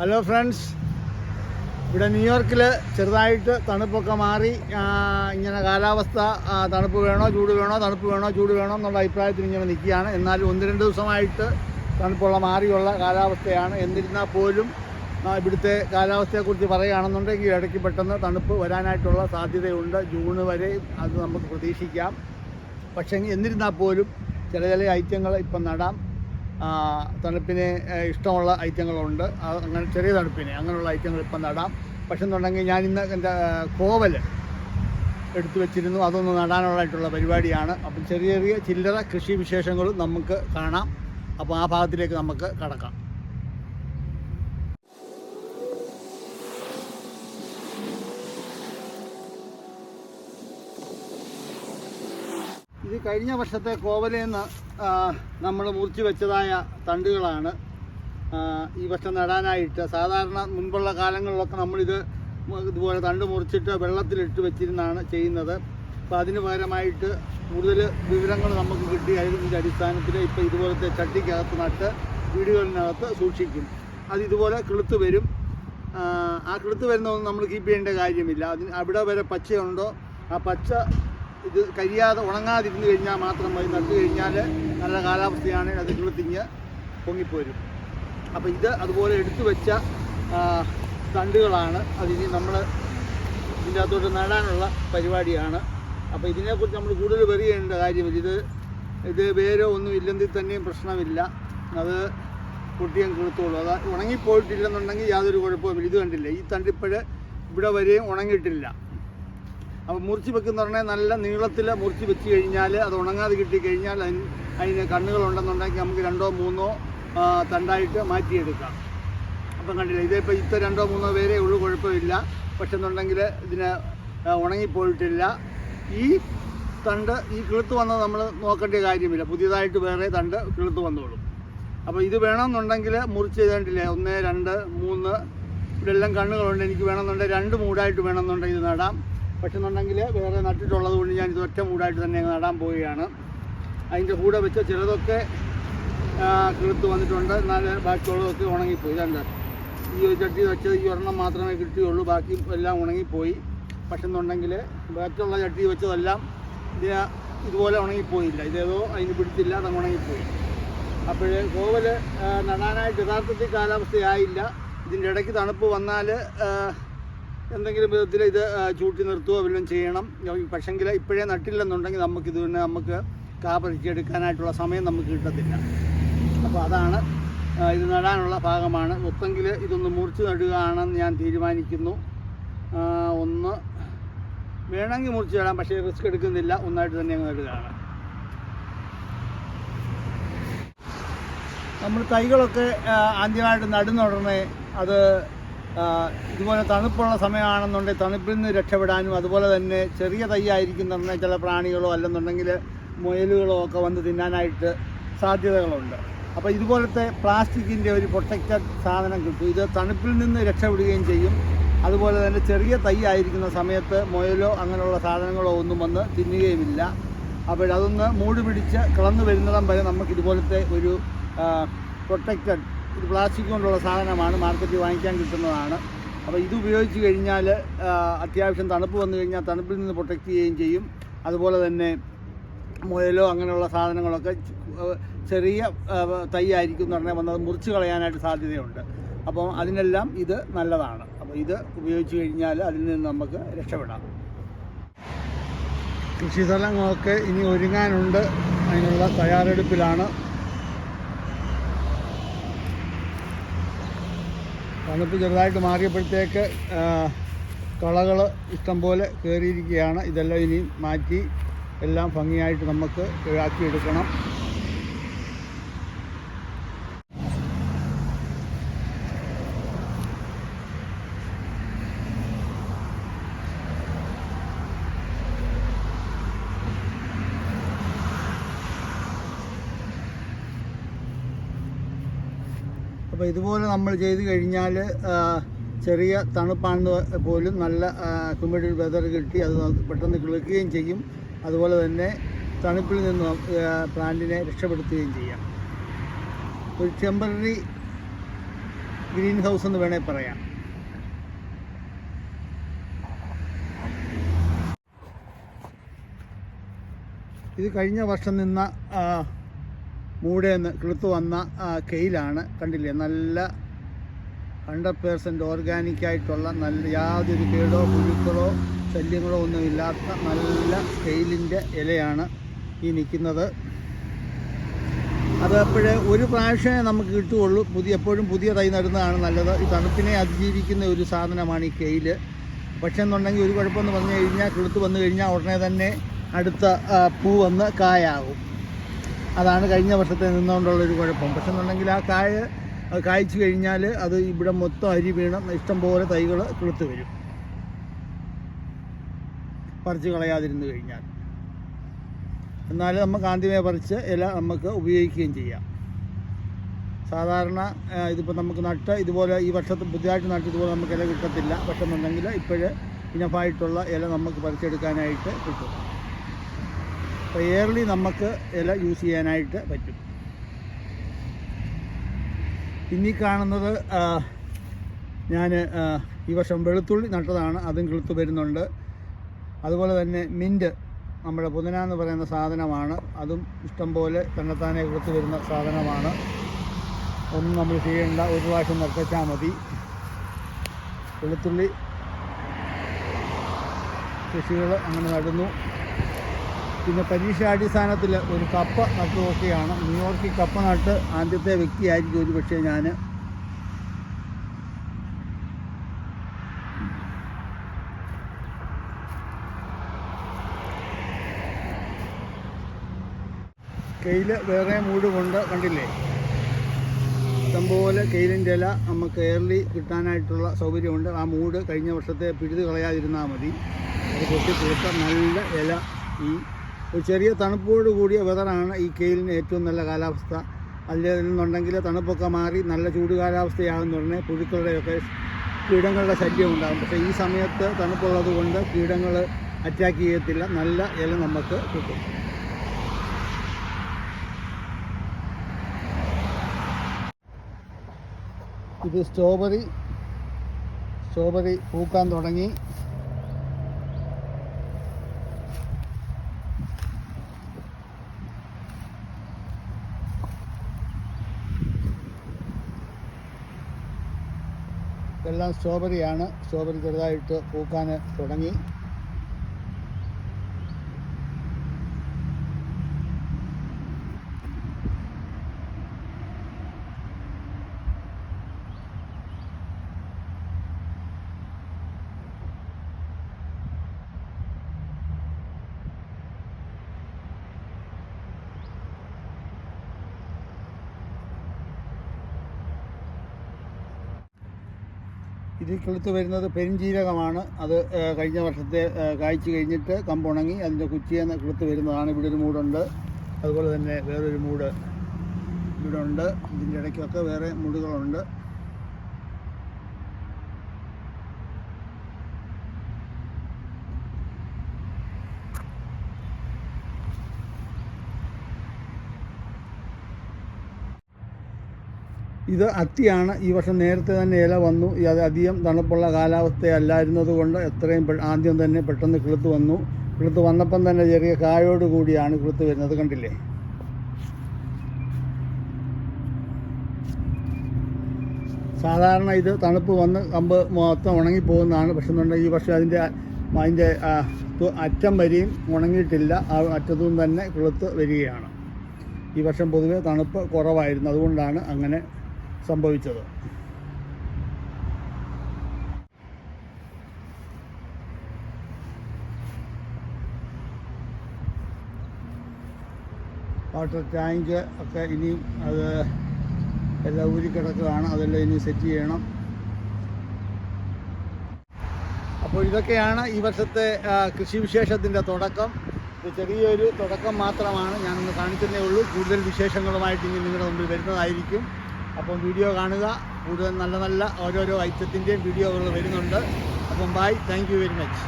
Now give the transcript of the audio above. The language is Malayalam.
ഹലോ ഫ്രണ്ട്സ് ഇവിടെ ന്യൂയോർക്കിൽ ചെറുതായിട്ട് തണുപ്പൊക്കെ മാറി ഇങ്ങനെ കാലാവസ്ഥ തണുപ്പ് വേണോ ചൂട് വേണോ തണുപ്പ് വേണോ ചൂട് വേണോ എന്നുള്ള അഭിപ്രായത്തിൽ ഇങ്ങനെ നിൽക്കുകയാണ്. എന്നാലും ഒന്ന് രണ്ട് ദിവസമായിട്ട് തണുപ്പുള്ള മാറിയുള്ള കാലാവസ്ഥയാണ്. എന്നിരുന്നാൽ പോലും ഇവിടുത്തെ കാലാവസ്ഥയെക്കുറിച്ച് പറയുകയാണെന്നുണ്ടെങ്കിൽ ഇടയ്ക്ക് പെട്ടെന്ന് തണുപ്പ് വരാനായിട്ടുള്ള സാധ്യതയുണ്ട്. ജൂൺ വരെ അത് നമുക്ക് പ്രതീക്ഷിക്കാം. പക്ഷേ എന്നിരുന്നാൽ പോലും ചില ചില ഐറ്റങ്ങൾ ഇപ്പം നടാം. തണുപ്പിന് ഇഷ്ടമുള്ള ഐറ്റങ്ങളുണ്ട്. അങ്ങനെ ചെറിയ തണുപ്പിന് അങ്ങനെയുള്ള ഐറ്റങ്ങൾ ഇപ്പം നടാം. പക്ഷെ എന്നുണ്ടെങ്കിൽ ഞാൻ ഇന്ന് എന്റെ കോവൽ എടുത്തു വെച്ചിരുന്നു. അതൊന്ന് നടാനുള്ളതായിട്ടുള്ള പരിപാടിയാണ്. അപ്പം ചെറിയ ചെറിയ ചില്ലറ കൃഷി വിശേഷങ്ങളും നമുക്ക് കാണാം. അപ്പോൾ ആ ഭാഗത്തിലേക്ക് നമുക്ക് കടക്കാം. കഴിഞ്ഞ വർഷത്തെ കോവലേന്ന് നമ്മൾ മുറിച്ചു വെച്ചതായ തണ്ടുകളാണ്. ഈ വർഷം നടാനായിട്ട്. സാധാരണ മുൻപുള്ള കാലങ്ങളിലൊക്കെ നമ്മളിത് ഇതുപോലെ തണ്ട് മുറിച്ചിട്ട് വെള്ളത്തിലിട്ട് വെച്ചിരുന്നാണ് ചെയ്യുന്നത്. അപ്പോൾ അതിന് പകരമായിട്ട് കൂടുതൽ വിവരങ്ങൾ നമുക്ക് കിട്ടി. അതിന്റെ അടിസ്ഥാനത്തിൽ ഇപ്പോൾ ഇതുപോലത്തെ ചട്ടിക്കകത്ത് നട്ട് വീടുകളിനകത്ത് സൂക്ഷിക്കും. അത് ഇതുപോലെ കിളുത്ത് വരും. ആ കിളുത്ത് വരുന്നതൊന്നും നമ്മൾ കീപ്പ് ചെയ്യേണ്ട കാര്യമില്ല. അതിന് അവിടെ വരെ പച്ചയുണ്ടോ? ആ പച്ച ഇത് കരിയാതെ ഉണങ്ങാതിരുന്ന് കഴിഞ്ഞാൽ മാത്രം മതി. നട്ടു കഴിഞ്ഞാൽ നല്ല കാലാവസ്ഥയാണ്. അത് കിളുത്തിഞ്ഞ് പൊങ്ങിപ്പോരും. അപ്പോൾ ഇത് അതുപോലെ എടുത്തു വെച്ച തണ്ടുകളാണ്. അതിനി നമ്മൾ ഇതിന്റെ അകത്തോട്ട് നടാനുള്ള പരിപാടിയാണ്. അപ്പോൾ ഇതിനെക്കുറിച്ച് നമ്മൾ കൂടുതൽ വെറി കാര്യമില്ല. ഇത് ഇത് വേരോ ഒന്നും ഇല്ലെങ്കിൽ തന്നെയും പ്രശ്നമില്ല. അത് പൊട്ടിയും കൊടുത്തോളൂ അത് ഉണങ്ങിപ്പോയിട്ടില്ലെന്നുണ്ടെങ്കിൽ യാതൊരു കുഴപ്പവുമില്ല. ഇത് കണ്ടില്ല? ഈ തണ്ടിപ്പഴ് ഇവിടെ വരെയും ഉണങ്ങിയിട്ടില്ല. അപ്പോൾ മുറിച്ച് വെക്കുന്ന പറഞ്ഞാൽ നല്ല നീളത്തിൽ മുറിച്ച് വെച്ച് കഴിഞ്ഞാൽ അത് ഉണങ്ങാതെ കിട്ടിക്കഴിഞ്ഞാൽ അതിന് അതിന് കണ്ണുകളുണ്ടെന്നുണ്ടെങ്കിൽ നമുക്ക് രണ്ടോ മൂന്നോ തണ്ടായിട്ട് മാറ്റിയെടുക്കാം. അപ്പം കണ്ടില്ല ഇതിപ്പോൾ ഇത്ര രണ്ടോ മൂന്നോ പേരേ ഉള്ളൂ കുഴപ്പമില്ല. പക്ഷെ എന്നുണ്ടെങ്കിൽ ഇതിന് ഉണങ്ങിപ്പോയിട്ടില്ല. ഈ തണ്ട് ഈ കിളുത്ത് വന്നത് നമ്മൾ നോക്കേണ്ട കാര്യമില്ല. പുതിയതായിട്ട് വേറെ തണ്ട് കിളുത്ത് വന്നോളും. അപ്പോൾ ഇത് വേണമെന്നുണ്ടെങ്കിൽ മുറിച്ച് ചെയ്തേണ്ടില്ലേ ഒന്ന് രണ്ട് മൂന്ന് ഇവിടെ എല്ലാം കണ്ണുകളുണ്ട്. എനിക്ക് വേണമെന്നുണ്ടെങ്കിൽ രണ്ട് മൂടായിട്ട് വേണമെന്നുണ്ടെങ്കിൽ ഇത് നടാം. പക്ഷെ എന്നുണ്ടെങ്കിൽ വേറെ നട്ടിട്ടുള്ളത് കൊണ്ട് ഞാൻ ഇത് ഒറ്റ മൂടായിട്ട് തന്നെ നടാൻ പോവുകയാണ്. അതിന്റെ കൂടെ വെച്ച് ചിലതൊക്കെ കിളുത്ത് വന്നിട്ടുണ്ട്. എന്നാൽ ബാക്കിയുള്ളതൊക്കെ ഉണങ്ങിപ്പോയി. ഇതല്ല ഈ ഒരു ചട്ടി വെച്ചത് ഈ ഒരെണ്ണം മാത്രമേ കിട്ടിയുള്ളൂ. ബാക്കി എല്ലാം ഉണങ്ങിപ്പോയി. പക്ഷെ എന്നുണ്ടെങ്കിൽ ബാക്കിയുള്ള ചട്ടി വെച്ചതെല്ലാം ഇതിന് ഇതുപോലെ ഉണങ്ങിപ്പോയില്ല. ഇതേതോ അതിന് പിടിച്ചില്ല അത് ഉണങ്ങിപ്പോയി. അപ്പോൾ കോവൽ നടാനായിട്ട് യഥാർത്ഥത്തിൽ കാലാവസ്ഥയായില്ല. ഇതിന്റെ ഇടയ്ക്ക് തണുപ്പ് വന്നാൽ എന്തെങ്കിലും വിധത്തിൽ ഇത് ചൂട്ടി നിർത്തുകയോ വല്ലതും ചെയ്യണം. പക്ഷെങ്കിൽ ഇപ്പോഴേ നട്ടില്ലെന്നുണ്ടെങ്കിൽ നമുക്കിത് പിന്നെ നമുക്ക് കാ എടുക്കാനായിട്ടുള്ള സമയം നമുക്ക് കിട്ടത്തില്ല. അപ്പോൾ അതാണ് ഇത് നടാനുള്ള ഭാഗമാണ്. ഒത്തെങ്കിൽ ഇതൊന്ന് മുറിച്ച് നടുകയാണെന്ന് ഞാൻ തീരുമാനിക്കുന്നു. ഒന്ന് വേണമെങ്കിൽ മുറിച്ച് നടാം പക്ഷേ റിസ്ക് എടുക്കുന്നില്ല. ഒന്നായിട്ട് തന്നെ അങ്ങ് നടുകയാണ്. നമ്മൾ തൈകളൊക്കെ ആദ്യമായിട്ട് നടുന്ന ഉടനെ അത് ഇതുപോലെ തണുപ്പുള്ള സമയമാണെന്നുണ്ടെങ്കിൽ തണുപ്പിൽ നിന്ന് രക്ഷപ്പെടാനും അതുപോലെ തന്നെ ചെറിയ തയ്യായിരിക്കുന്ന തന്നെ ചില പ്രാണികളോ അല്ലെന്നുണ്ടെങ്കിൽ മുയലുകളോ ഒക്കെ വന്ന് തിന്നാനായിട്ട് സാധ്യതകളുണ്ട്. അപ്പോൾ ഇതുപോലത്തെ പ്ലാസ്റ്റിക്കിന്റെ ഒരു പ്രൊട്ടക്റ്റഡ് സാധനം കിട്ടും. ഇത് തണുപ്പിൽ നിന്ന് രക്ഷപ്പെടുകയും ചെയ്യും. അതുപോലെ തന്നെ ചെറിയ തയ്യായിരിക്കുന്ന സമയത്ത് മുയലോ അങ്ങനെയുള്ള സാധനങ്ങളോ ഒന്നും വന്ന് തിന്നുകയുമില്ല. അപ്പോൾ അതൊന്ന് മൂടി പിടിച്ച് കിളന്നു വരുന്നിടം വരെ നമുക്ക് ഇതുപോലത്തെ ഒരു പ്രൊട്ടക്റ്റഡ് ഇത് പ്ലാസ്റ്റിക് കൊണ്ടുള്ള സാധനമാണ് മാർക്കറ്റിൽ വാങ്ങിക്കാൻ കിട്ടുന്നതാണ്. അപ്പോൾ ഇത് ഉപയോഗിച്ച് കഴിഞ്ഞാൽ അത്യാവശ്യം തണുപ്പ് വന്നു കഴിഞ്ഞാൽ തണുപ്പിൽ നിന്ന് പ്രൊട്ടക്റ്റ് ചെയ്യുകയും ചെയ്യും. അതുപോലെ തന്നെ മുയലോ അങ്ങനെയുള്ള സാധനങ്ങളൊക്കെ ചെറിയ തൈ ആയിരിക്കും എന്ന് പറഞ്ഞാൽ വന്നത് മുറിച്ച് കളയാനായിട്ട് സാധ്യതയുണ്ട്. അപ്പോൾ അതിനെല്ലാം ഇത് നല്ലതാണ്. അപ്പോൾ ഇത് ഉപയോഗിച്ച് കഴിഞ്ഞാൽ അതിൽ നിന്ന് നമുക്ക് രക്ഷപ്പെടാം. കൃഷി സ്ഥലങ്ങളൊക്കെ ഇനി ഒരുങ്ങാനുണ്ട്. അതിനുള്ള തയ്യാറെടുപ്പിലാണ്. തണുപ്പ് ചെറുതായിട്ട് മാറിയപ്പോഴത്തേക്ക് കളകൾ ഇഷ്ടംപോലെ കയറിയിരിക്കുകയാണ്. ഇതെല്ലാം ഇനി മാറ്റി എല്ലാം ഭംഗിയായിട്ട് നമുക്ക് ആക്കിയെടുക്കണം അപ്പോൾ ഇതുപോലെ നമ്മൾ ചെയ്ത് കഴിഞ്ഞാൽ ചെറിയ തണുപ്പാണെന്ന് പോലും നല്ല ഹ്യൂമിഡിറ്റി വെതർ കിട്ടി. അത് പെട്ടെന്ന് കിളിക്കുകയും ചെയ്യും. അതുപോലെ തന്നെ തണുപ്പിൽ നിന്ന് പ്ലാന്റിനെ രക്ഷപ്പെടുത്തുകയും ചെയ്യാം. ഒരു ടെമ്പററി ഗ്രീൻ ഹൗസ് എന്ന് വേണേൽ പറയാം. ഇത് കഴിഞ്ഞ വർഷം നിന്ന മൂടേന്ന് കിളുത്ത് വന്ന കെയിലാണ് കണ്ടില്ലേ? നല്ല ഹൺഡ്രഡ് പേഴ്സന്റ് ഓർഗാനിക്കായിട്ടുള്ള നല്ല യാതൊരു കേടോ പുഴുക്കളോ ശല്യങ്ങളോ ഒന്നുമില്ലാത്ത നല്ല കെയിലിന്റെ ഇലയാണ് ഈ നിൽക്കുന്നത്. അത് അപ്പോഴേ ഒരു പ്രാവശ്യമേ നമുക്ക് കിട്ടുകയുള്ളൂ. പുതിയ എപ്പോഴും പുതിയ തൈ നടുന്നതാണ് നല്ലത്. ഈ തണുപ്പിനെ അതിജീവിക്കുന്ന ഒരു സാധനമാണ് ഈ കെയിൽ. പക്ഷേ എന്നുണ്ടെങ്കിൽ ഒരു കുഴപ്പമെന്ന് പറഞ്ഞു കഴിഞ്ഞാൽ കിളുത്ത് വന്നു കഴിഞ്ഞാൽ ഉടനെ തന്നെ അടുത്ത പൂ വന്ന് കായാകും അതാണ് കഴിഞ്ഞ വർഷത്തെ നിന്നുകൊണ്ടുള്ളൊരു കുഴപ്പം. പക്ഷെ എന്നുണ്ടെങ്കിൽ ആ കായ കായ്ച്ചു കഴിഞ്ഞാൽ അത് ഇവിടെ മൊത്തം അരി വീണം ഇഷ്ടംപോലെ തൈകൾ കിളുത്ത് വരും. പറിച്ച് കളയാതിരുന്നു കഴിഞ്ഞാൽ. എന്നാൽ നമുക്ക് ആദ്യമേ പറിച്ച് ഇല നമുക്ക് ഉപയോഗിക്കുകയും ചെയ്യാം. സാധാരണ ഇതിപ്പോൾ നമുക്ക് നട്ട് ഇതുപോലെ ഈ വർഷത്തെ പുതിയതായിട്ട് നട്ട് ഇതുപോലെ നമുക്ക് ഇല കിട്ടത്തില്ല. പക്ഷെ എന്നുണ്ടെങ്കിൽ ഇപ്പോഴേ ഇനഫായിട്ടുള്ള ഇല നമുക്ക് പറിച്ചെടുക്കാനായിട്ട് കിട്ടും. ഇയർലി നമുക്ക് ഇല യൂസ് ചെയ്യാനായിട്ട് പറ്റും. ഇനി കാണുന്നത് ഞാൻ ഈ വർഷം വെളുത്തുള്ളി നട്ടതാണ് അതും കിളുത്ത് വരുന്നുണ്ട്. അതുപോലെ തന്നെ മിന്റ് നമ്മുടെ പുതിന എന്ന് പറയുന്ന സാധനമാണ് അതും ഇഷ്ടംപോലെ തന്നെത്താനെ കിളുത്ത് വരുന്ന സാധനമാണ്. ഒന്നും നമ്മൾ ചെയ്യേണ്ട ഒരു പ്രാവശ്യം നിർത്തച്ചാൽ മതി. വെളുത്തുള്ളി കൃഷികൾ അങ്ങനെ നടുന്നു. പിന്നെ പരീക്ഷാടിസ്ഥാനത്തിൽ ഒരു കപ്പ നട്ടു ന്യൂയോർക്കിൽ കപ്പ നട്ട് ആദ്യത്തെ വ്യക്തിയായിരിക്കും ഒരു പക്ഷേ ഞാൻ. കയ്യിൽ വേറെ മൂട് കൊണ്ട് കണ്ടില്ലേ? ഇഷ്ടംപോലെ കെയിലിന്റെ ഇല നമുക്ക് എയർലി കിട്ടാനായിട്ടുള്ള സൗകര്യമുണ്ട്. ആ മൂട് കഴിഞ്ഞ വർഷത്തെ പിഴുത് കളയാതിരുന്നാൽ മതി. അത് പൊട്ടി പൂത്ത നല്ല ഇല ഈ ഒരു ചെറിയ തണുപ്പോട് കൂടിയ വെതറാണ് ഈ കെയിലിന് ഏറ്റവും നല്ല കാലാവസ്ഥ. അതിൽ നിന്നുണ്ടെങ്കിൽ തണുപ്പൊക്കെ മാറി നല്ല ചൂട് കാലാവസ്ഥയാകുന്ന ഉടനെ പുഴുക്കളുടെയൊക്കെ കീടങ്ങളുടെ ശല്യം ഉണ്ടാകും പക്ഷേ ഈ സമയത്ത് തണുപ്പുള്ളത് കൊണ്ട് കീടങ്ങൾ അറ്റാക്ക് ചെയ്യത്തില്ല. നല്ല ഇല നമുക്ക് കിട്ടും. ഇത് സ്ട്രോബെറി സ്ട്രോബെറി പൂക്കാൻ തുടങ്ങി. എല്ലാം സ്ട്രോബെറിയാണ്. സ്ട്രോബെറി ചെറുതായിട്ട് പൂക്കാൻ തുടങ്ങി. ഇതിൽ കിളുത്ത് വരുന്നത് പെരുംജീരകമാണ്. അത് കഴിഞ്ഞ വർഷത്തെ കായ്ച്ചു കഴിഞ്ഞിട്ട് കമ്പുണങ്ങി അതിന്റെ കുച്ചിയെന്ന് കിളുത്ത് വരുന്നതാണ്. ഇവിടെ ഒരു മൂടുണ്ട്. അതുപോലെ തന്നെ വേറൊരു മൂട് ഇവിടെ ഉണ്ട് ഇതിന്റെ ഇടയ്ക്കൊക്കെ വേറെ മൂടുകളുണ്ട്. ഇത് അത്തിയാണ്. ഈ വർഷം നേരത്തെ തന്നെ ഇല വന്നു. അത് അധികം തണുപ്പുള്ള കാലാവസ്ഥയല്ലായിരുന്നത് കൊണ്ട് എത്രയും ആദ്യം തന്നെ പെട്ടെന്ന് കിളുത്ത് വന്നു. കിളുത്ത് വന്നപ്പം തന്നെ ചെറിയ കായോട് കൂടിയാണ് കിളുത്ത് വരുന്നത്. കണ്ടില്ലേ? സാധാരണ ഇത് തണുപ്പ് വന്ന് കമ്പ് മൊത്തം ഉണങ്ങിപ്പോകുന്നതാണ്. പക്ഷെ എന്നുണ്ടെങ്കിൽ ഈ വർഷം അതിന്റെ അതിന്റെ അറ്റം വരെയും ഉണങ്ങിയിട്ടില്ല. ആ അറ്റത്തും തന്നെ കിളുത്ത് വരികയാണ്. ഈ വർഷം പൊതുവെ തണുപ്പ് കുറവായിരുന്നു. അതുകൊണ്ടാണ് അങ്ങനെ സംഭവിച്ചത്. വാട്ടർ ടാങ്ക് ഒക്കെ ഇനിയും അത് എല്ലാം ഊരിക്കിടക്കുകയാണ് അതെല്ലാം ഇനി സെറ്റ് ചെയ്യണം. അപ്പോൾ ഇതൊക്കെയാണ് ഈ വർഷത്തെ കൃഷി വിശേഷത്തിന്റെ തുടക്കം. ഇത് ചെറിയൊരു തുടക്കം മാത്രമാണ്. ഞാനൊന്ന് കാണിക്കുന്നേ ഉള്ളൂ. കൂടുതൽ വിശേഷങ്ങളുമായിട്ട് ഇനി നിങ്ങളുടെ മുമ്പിൽ വരുന്നതായിരിക്കും. അപ്പം വീഡിയോ കാണുക. കൂടുതൽ നല്ല നല്ല ഓരോരോ ഐറ്റത്തിന്റെയും വീഡിയോകൾ വരുന്നുണ്ട്. അപ്പം ബൈ താങ്ക് വെരി മച്ച്